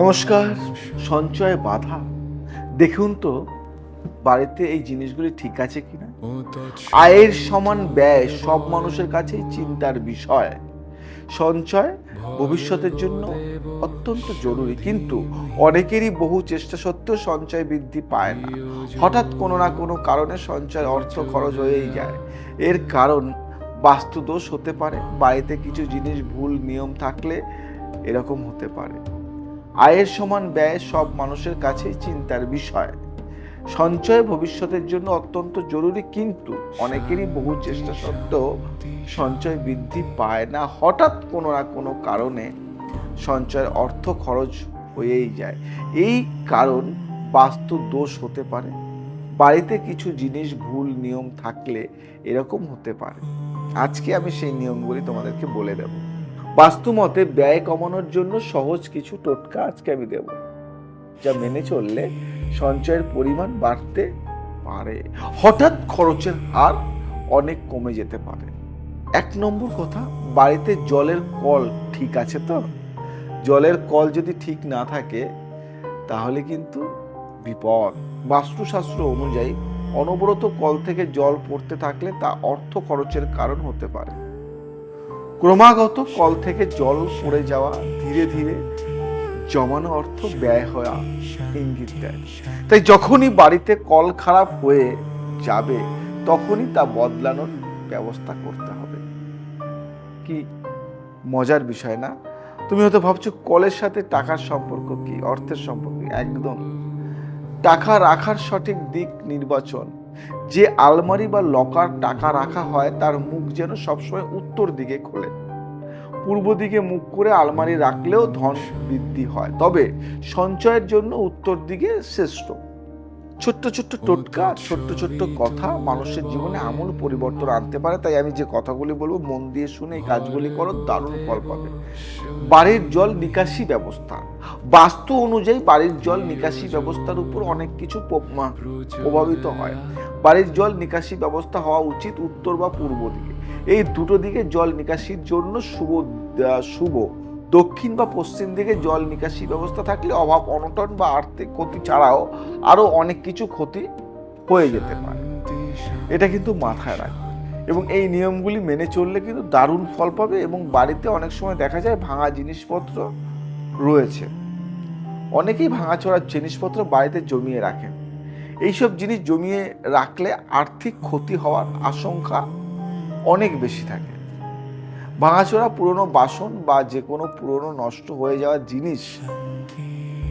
নমস্কার সঞ্চয় বাধা। দেখুন তো বাড়িতে এই জিনিসগুলি ঠিক আছে কিনা? আয়ের সমান ব্যয় সব মানুষের কাছেই চিন্তার বিষয়। সঞ্চয় ভবিষ্যতের জন্য অত্যন্ত জরুরি। কিন্তু অনেকেরই বহু চেষ্টা সত্ত্বেও সঞ্চয় বৃদ্ধি পায় না। হঠাৎ কোনো না কোনো কারণে সঞ্চয় অর্থ খরচ হয়েই যায়। এর কারণ বাস্তুদোষ হতে পারে। বাড়িতে কিছু জিনিস ভুল নিয়ম থাকলে এরকম হতে পারে। আয়ের সমান ব্যয় সব মানুষের কাছেই চিন্তার বিষয়। সঞ্চয় ভবিষ্যতের জন্য অত্যন্ত জরুরি, কিন্তু অনেকেরই বহু চেষ্টা সত্ত্বেও সঞ্চয় বৃদ্ধি পায় না। হঠাৎ কোনো না কোনো কারণে সঞ্চয়ের অর্থ খরচ হয়েই যায়। এই কারণ বাস্তু দোষ হতে পারে। বাড়িতে কিছু জিনিস ভুল নিয়ম থাকলে এরকম হতে পারে। আজকে আমি সেই নিয়মগুলি তোমাদেরকে বলে দেব। বাস্তু মতে ব্যয় কমানোর জন্য সহজ কিছু টোটকা আজকে আমি দেব। যা মেনে চললে সঞ্চয়ের পরিমাণ বাড়তে পারে। হঠাৎ খরচের হার অনেক কমে যেতে পারে। এক নম্বর কথা, বাড়িতে জলের কল ঠিক আছে তো? জলের কল যদি ঠিক না থাকে, তাহলে কিন্তু বিপদ। বাস্তুশাস্ত্র অনুযায়ী, অনবরত কল থেকে জল পড়তে থাকলে তা অর্থ খরচের কারণ হতে পারে। ক্রমাগত কল থেকে জল পড়ে যাওয়া ধীরে ধীরে জমানো অর্থ ব্যয় হওয়া ইঙ্গিত দেয়। তাই যখনই বাড়িতে কল খারাপ হয়ে যাবে, তখনই তা বদলানোর ব্যবস্থা করতে হবে। কি মজার বিষয় না? তুমি হয়তো ভাবছ, কলের সাথে টাকার সম্পর্ক কি? অর্থের সম্পর্ক একদম। টাকা রাখার সঠিক দিক নির্বাচন। যে আলমারি বা লকার টাকা রাখা হয়, তার মুখ যেন সবসময় উত্তর দিকে খোলে। পূর্ব দিকে মুখ করে আলমারি রাখলেও ধন বৃদ্ধি হয়। তবে সঞ্চয়ের জন্য উত্তর দিকে শ্রেষ্ঠ। ছোট্ট ছোট্ট টোটকা, ছোট্ট ছোট্ট কথা মানুষের জীবনে আমূল পরিবর্তন আনতে পারে। তাই আমি যে কথাগুলি বলব, মন দিয়ে শুনে এই কাজগুলি করো, দারুণ ফল পাবে। বাড়ির জল নিকাশি ব্যবস্থা। বাস্তু অনুযায়ী বাড়ির জল নিকাশি ব্যবস্থার উপর অনেক কিছু প্রভাবিত হয়। বাড়ির জল নিকাশি ব্যবস্থা হওয়া উচিত উত্তর বা পূর্ব দিকে। এই দুটো দিকে জল নিকাশির জন্য শুভ শুভ। দক্ষিণ বা পশ্চিম দিকে জল নিকাশি ব্যবস্থা থাকলে অভাব, অনটন বা আর্থিক ক্ষতি ছাড়াও আরও অনেক কিছু ক্ষতি হয়ে যেতে পারে। এটা কিন্তু মাথায় রাখবে এবং এই নিয়মগুলি মেনে চললে কিন্তু দারুণ ফল পাবে এবং বাড়িতে অনেক সময় দেখা যায় ভাঙা জিনিসপত্র রয়েছে। অনেকেই ভাঙাচোরা জিনিসপত্র বাড়িতে জমিয়ে রাখেন। এইসব জিনিস জমিয়ে রাখলে আর্থিক ক্ষতি হওয়ার আশঙ্কা অনেক বেশি থাকে। ভাঙাচোরা, পুরনো বাসন বা যে কোনো পুরনো নষ্ট হয়ে যাওয়া জিনিস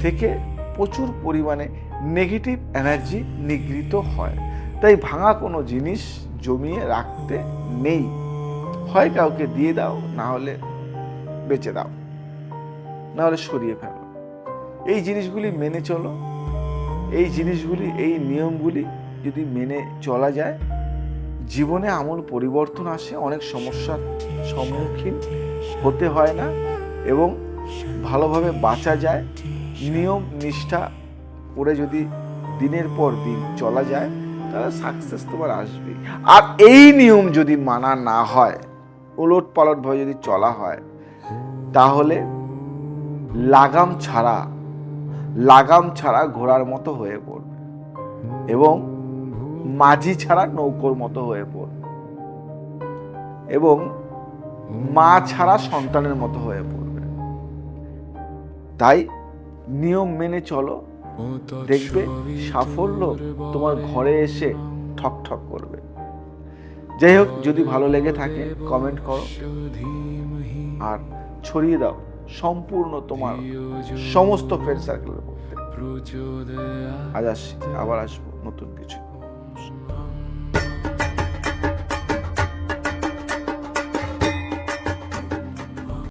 থেকে প্রচুর পরিমাণে নেগেটিভ এনার্জি নিগৃহীত হয়। তাই ভাঙা কোনো জিনিস জমিয়ে রাখতে নেই। হয় কাউকে দিয়ে দাও, না হলে বেচে দাও, না হলে সরিয়ে ফেলো। এই জিনিসগুলি মেনে চলো। এই জিনিসগুলি, এই নিয়মগুলি যদি মেনে চলা যায় জীবনে আমূল পরিবর্তন আসে, অনেক সমস্যার সম্মুখীন হতে হয় না এবং ভালোভাবে বাঁচা যায়। নিয়ম, নিষ্ঠা করে যদি দিনের পর দিন চলা যায়, তাহলে সাকসেস তোমার আসবে আর এই নিয়ম যদি মানা না হয় ওলট পালটভাবে যদি চলা হয়, তাহলে লাগাম ছাড়া লাগাম ছাড়া ঘোড়ার মতো হয়ে পড়বে। এবং মাঝি ছাড়া নৌকোর মতো হয়ে পড়বে এবং মা ছাড়া সন্তানের মতো হয়ে পড়বে। তাই নিয়ম মেনে চলো। দেখবে সাফল্য তোমার ঘরে এসে ঠক ঠক করবে। যাই হোক, যদি ভালো লেগে থাকে কমেন্ট করো। আর ছড়িয়ে দাও সম্পূর্ণ তোমার সমস্ত ফ্রেন্ড সার্কেলের মধ্যে। আজ আসছি আবার আসব নতুন কিছু